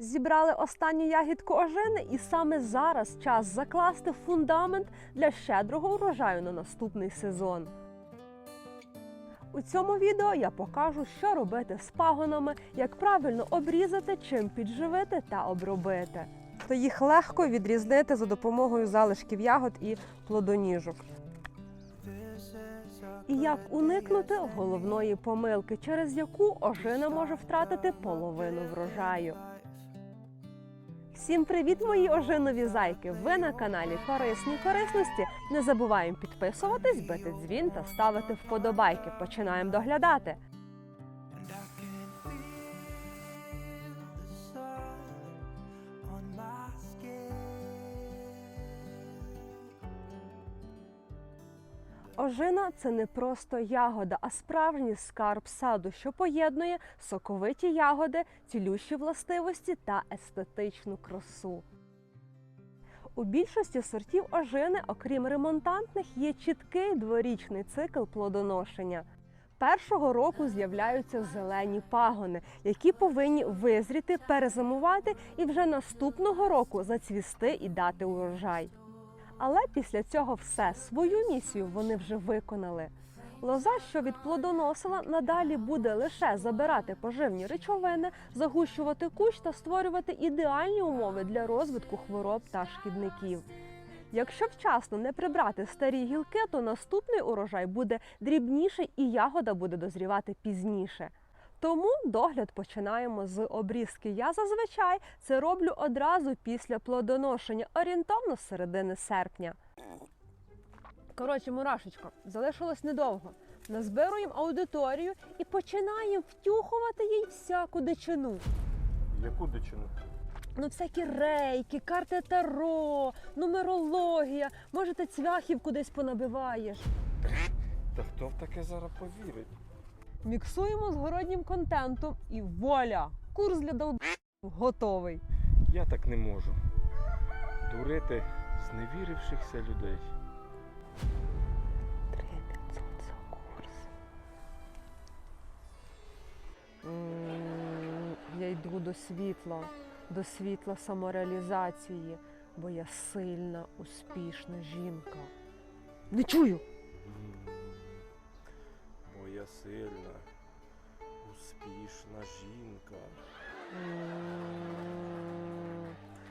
Зібрали останню ягідку ожини, і саме зараз час закласти фундамент для щедрого урожаю на наступний сезон. У цьому відео я покажу, що робити з пагонами, як правильно обрізати, чим підживити та обробити. То їх легко відрізнити за допомогою залишків ягод і плодоніжок. І як уникнути головної помилки, через яку ожина може втратити половину врожаю. Всім привіт, мої ожинові зайки! Ви на каналі Корисні корисності. Не забуваємо підписуватись, бити дзвін та ставити вподобайки. Починаємо доглядати. Ожина це не просто ягода, а справжній скарб саду, що поєднує соковиті ягоди, цілющі властивості та естетичну красу. У більшості сортів ожини, окрім ремонтантних, є чіткий дворічний цикл плодоношення. Першого року з'являються зелені пагони, які повинні визріти, перезимувати і вже наступного року зацвісти і дати урожай. Але після цього все свою місію вони вже виконали. Лоза, що відплодоносила, надалі буде лише забирати поживні речовини, загущувати кущ та створювати ідеальні умови для розвитку хвороб та шкідників. Якщо вчасно не прибрати старі гілки, то наступний урожай буде дрібніший і ягода буде дозрівати пізніше. Тому догляд починаємо з обрізки. Я зазвичай це роблю одразу після плодоношення, орієнтовно з середини серпня. Коротше, мурашечко, залишилось недовго. Назбируємо аудиторію і починаємо втюхувати їй всяку дичину. Яку дичину? Ну, всякі рейки, карти таро, нумерологія. Може, ти цвяхів кудись понабиваєш. Та хто в таке зараз повірить? Міксуємо з городнім контентом і вуаля! Курс для долб готовий. Я так не можу. Дурити зневірившихся людей. 3500 за курс. Я йду до світла, до світла самореалізації, бо я сильна, успішна жінка. Не чую! Сильна, успішна жінка.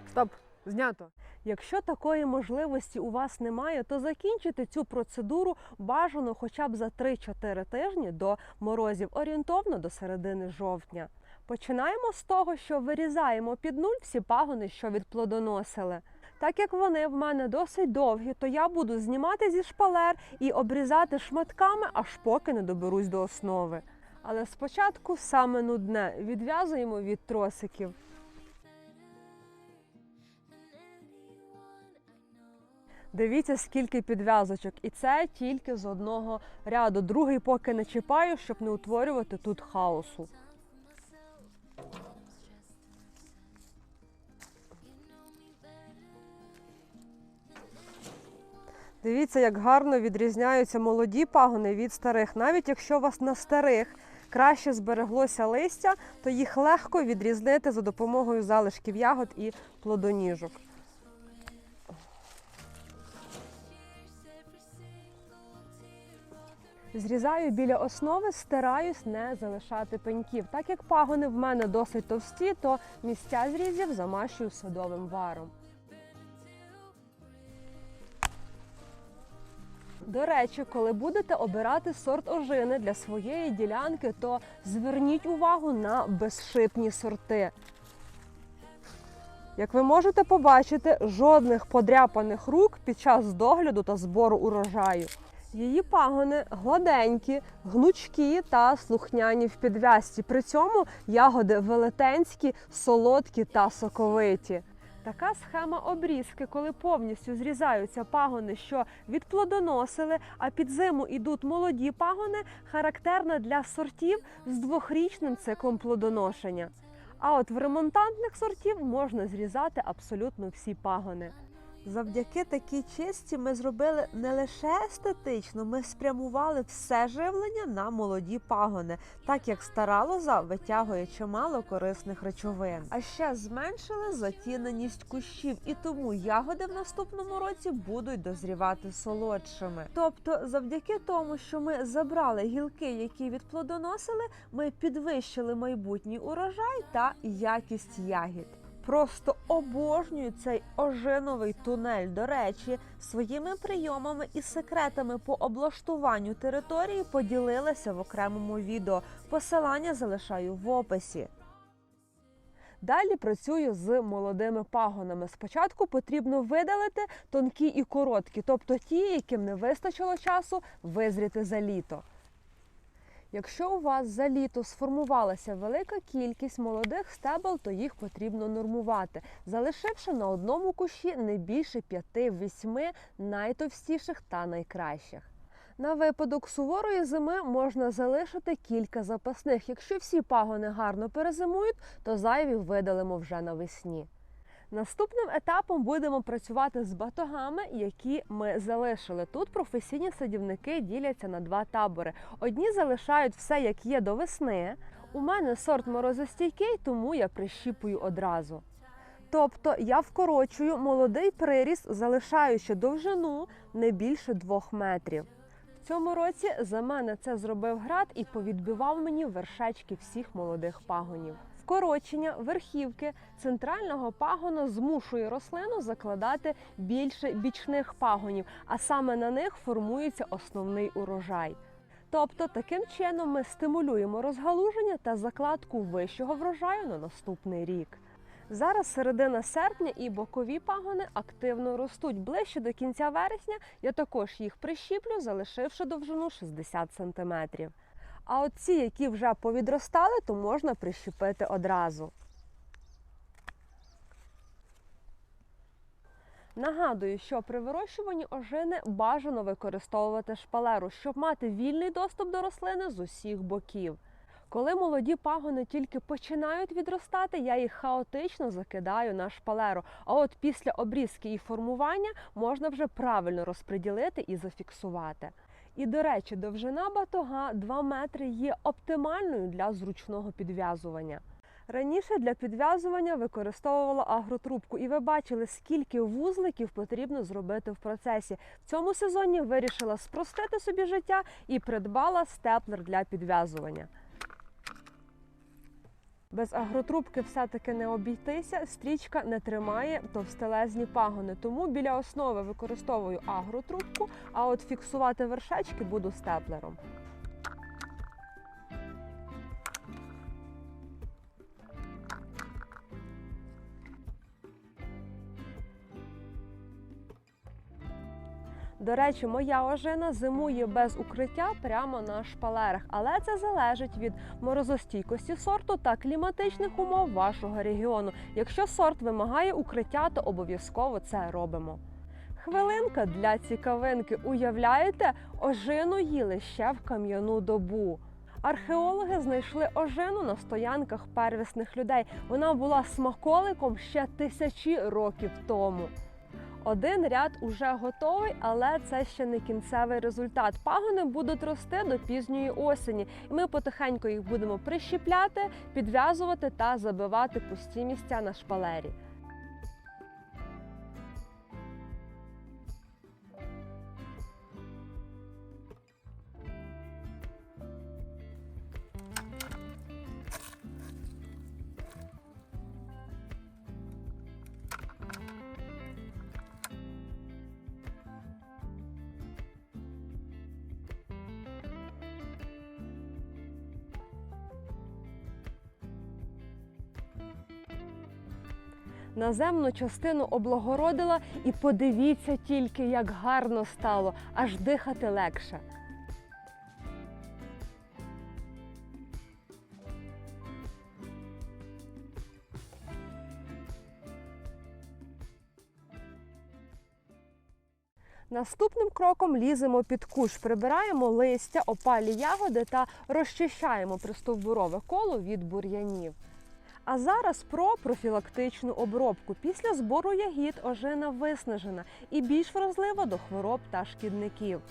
Стоп, знято. Якщо такої можливості у вас немає, то закінчити цю процедуру бажано хоча б за 3-4 тижні до морозів, орієнтовно до середини жовтня. Починаємо з того, що вирізаємо під нуль всі пагони, що відплодоносили. Так як вони в мене досить довгі, то я буду знімати зі шпалер і обрізати шматками, аж поки не доберусь до основи. Але спочатку саме нудне відв'язуємо від тросиків. Дивіться, скільки підв'язочок, і це тільки з одного ряду. Другий поки не чіпаю, щоб не утворювати тут хаосу. Дивіться, як гарно відрізняються молоді пагони від старих. Навіть якщо у вас на старих краще збереглося листя, то їх легко відрізнити за допомогою залишків ягод і плодоніжок. Зрізаю біля основи, стараюсь не залишати пеньків. Так як пагони в мене досить товсті, то місця зрізів замащую садовим варом. До речі, коли будете обирати сорт ожини для своєї ділянки, то зверніть увагу на безшипні сорти. Як ви можете побачити, жодних подряпаних рук під час догляду та збору урожаю. Її пагони гладенькі, гнучкі та слухняні в підв'язці. При цьому ягоди велетенські, солодкі та соковиті. Така схема обрізки, коли повністю зрізаються пагони, що відплодоносили, а під зиму йдуть молоді пагони, характерна для сортів з двохрічним циклом плодоношення. А от в ремонтантних сортів можна зрізати абсолютно всі пагони. Завдяки такій чисті ми зробили не лише естетично, ми спрямували все живлення на молоді пагони, так як стара лоза витягує чимало корисних речовин. А ще зменшили затіненість кущів, і тому ягоди в наступному році будуть дозрівати солодшими. Тобто, завдяки тому, що ми забрали гілки, які відплодоносили, ми підвищили майбутній урожай та якість ягід. Просто обожнюю цей ожиновий тунель. До речі, своїми прийомами і секретами по облаштуванню території поділилася в окремому відео. Посилання залишаю в описі. Далі працюю з молодими пагонами. Спочатку потрібно видалити тонкі і короткі, тобто ті, яким не вистачило часу визріти за літо. Якщо у вас за літо сформувалася велика кількість молодих стебел, то їх потрібно нормувати, залишивши на одному кущі не більше 5-8 найтовстіших та найкращих. На випадок суворої зими можна залишити кілька запасних. Якщо всі пагони гарно перезимують, то зайві видалимо вже навесні. Наступним етапом будемо працювати з батогами, які ми залишили. Тут професійні садівники діляться на два табори. Одні залишають все, як є до весни. У мене сорт морозостійкий, тому я прищіпую одразу. Тобто я вкорочую молодий приріст, залишаючи довжину не більше двох метрів. В цьому році за мене це зробив град і повідбивав мені вершечки всіх молодих пагонів. Вкорочення верхівки центрального пагона змушує рослину закладати більше бічних пагонів, а саме на них формується основний урожай. Тобто таким чином ми стимулюємо розгалуження та закладку вищого врожаю на наступний рік. Зараз середина серпня і бокові пагони активно ростуть. Ближче до кінця вересня я також їх прищіплю, залишивши довжину 60 см. А от ці, які вже повідростали, то можна прищепити одразу. Нагадую, що при вирощуванні ожини бажано використовувати шпалеру, щоб мати вільний доступ до рослини з усіх боків. Коли молоді пагони тільки починають відростати, я їх хаотично закидаю на шпалеру. А от після обрізки і формування можна вже правильно розподілити і зафіксувати. І до речі, довжина батога 2 метри є оптимальною для зручного підв'язування. Раніше для підв'язування використовувала агротрубку, і ви бачили, скільки вузликів потрібно зробити в процесі. В цьому сезоні вирішила спростити собі життя і придбала степлер для підв'язування. Без агротрубки все-таки не обійтися, стрічка не тримає товстелезні пагони, тому біля основи використовую агротрубку, а от фіксувати вершечки буду степлером. До речі, моя ожина зимує без укриття прямо на шпалерах, але це залежить від морозостійкості сорту та кліматичних умов вашого регіону. Якщо сорт вимагає укриття, то обов'язково це робимо. Хвилинка для цікавинки. Уявляєте, ожину їли ще в кам'яну добу. Археологи знайшли ожину на стоянках первісних людей. Вона була смаколиком ще тисячі років тому. Один ряд уже готовий, але це ще не кінцевий результат. Пагони будуть рости до пізньої осені, і ми потихеньку їх будемо прищіпляти, підв'язувати та забивати пусті місця на шпалері. Наземну частину облагородила і подивіться тільки, як гарно стало, аж дихати легше. Наступним кроком ліземо під кущ, прибираємо листя, опалі ягоди та розчищаємо пристовбурове коло від бур'янів. А зараз про профілактичну обробку. Після збору ягід ожина виснажена і більш вразлива до хвороб та шкідників.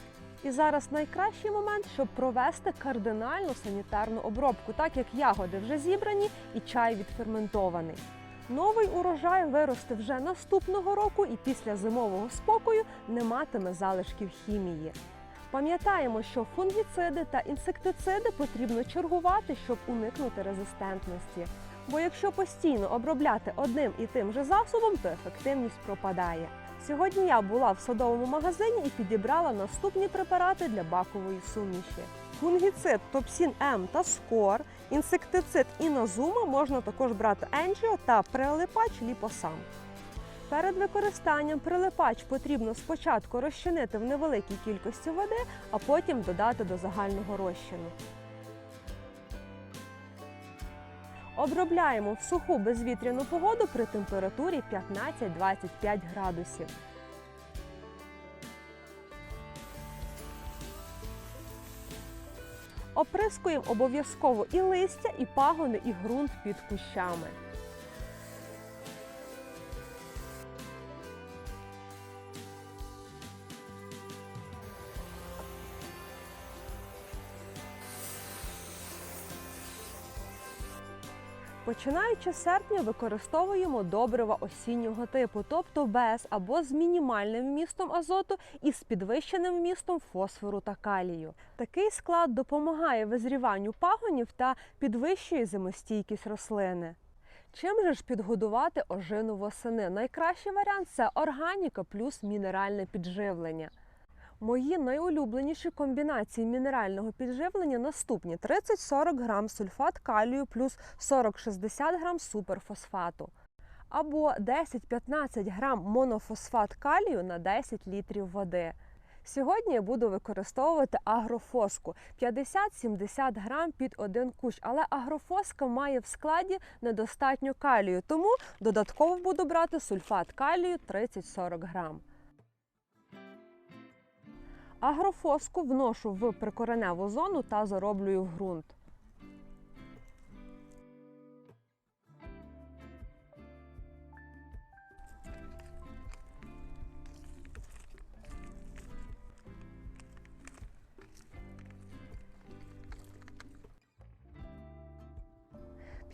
І зараз найкращий момент, щоб провести кардинальну санітарну обробку, так як ягоди вже зібрані і чай відферментований. Новий урожай виросте вже наступного року і після зимового спокою не матиме залишків хімії. Пам'ятаємо, що фунгіциди та інсектициди потрібно чергувати, щоб уникнути резистентності. Бо якщо постійно обробляти одним і тим же засобом, то ефективність пропадає. Сьогодні я була в садовому магазині і підібрала наступні препарати для бакової суміші. Фунгіцид Топсін М та Скор, інсектицид Інозума можна також брати Енджіо та прилипач Ліпосам. Перед використанням прилипач потрібно спочатку розчинити в невеликій кількості води, а потім додати до загального розчину. Обробляємо в суху безвітряну погоду при температурі 15-25 градусів. Оприскуємо обов'язково і листя, і пагони, і ґрунт під кущами. Починаючи з серпня, використовуємо добрива осіннього типу, тобто без або з мінімальним вмістом азоту і з підвищеним вмістом фосфору та калію. Такий склад допомагає визріванню пагонів та підвищує зимостійкість рослини. Чим же ж підгодувати ожину восени? Найкращий варіант це органіка плюс мінеральне підживлення. Мої найулюбленіші комбінації мінерального підживлення наступні: 30-40 грам сульфат калію плюс 40-60 грам суперфосфату. Або 10-15 грам монофосфат калію на 10 літрів води. Сьогодні я буду використовувати агрофоску 50-70 грам під один кущ, але агрофоска має в складі недостатньо калію, тому додатково буду брати сульфат калію 30-40 грам. Агрофоску вношу в прикореневу зону та зароблюю в ґрунт.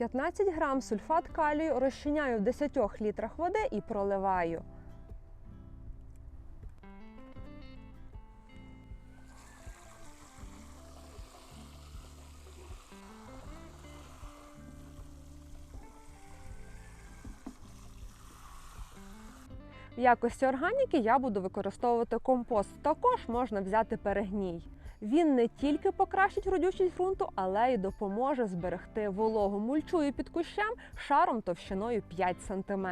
«15 грам сульфат калію розчиняю в 10 літрах води і проливаю. В якості органіки я буду використовувати компост. Також можна взяти перегній. Він не тільки покращить родючість ґрунту, але й допоможе зберегти вологу. Мульчую під кущем шаром товщиною 5 см.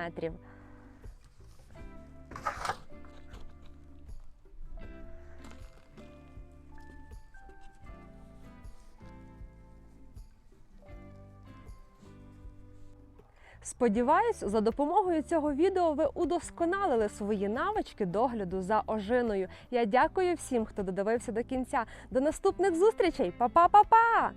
Сподіваюсь, за допомогою цього відео ви удосконалили свої навички догляду за ожиною. Я дякую всім, хто додивився до кінця. До наступних зустрічей! Па-па-па-па!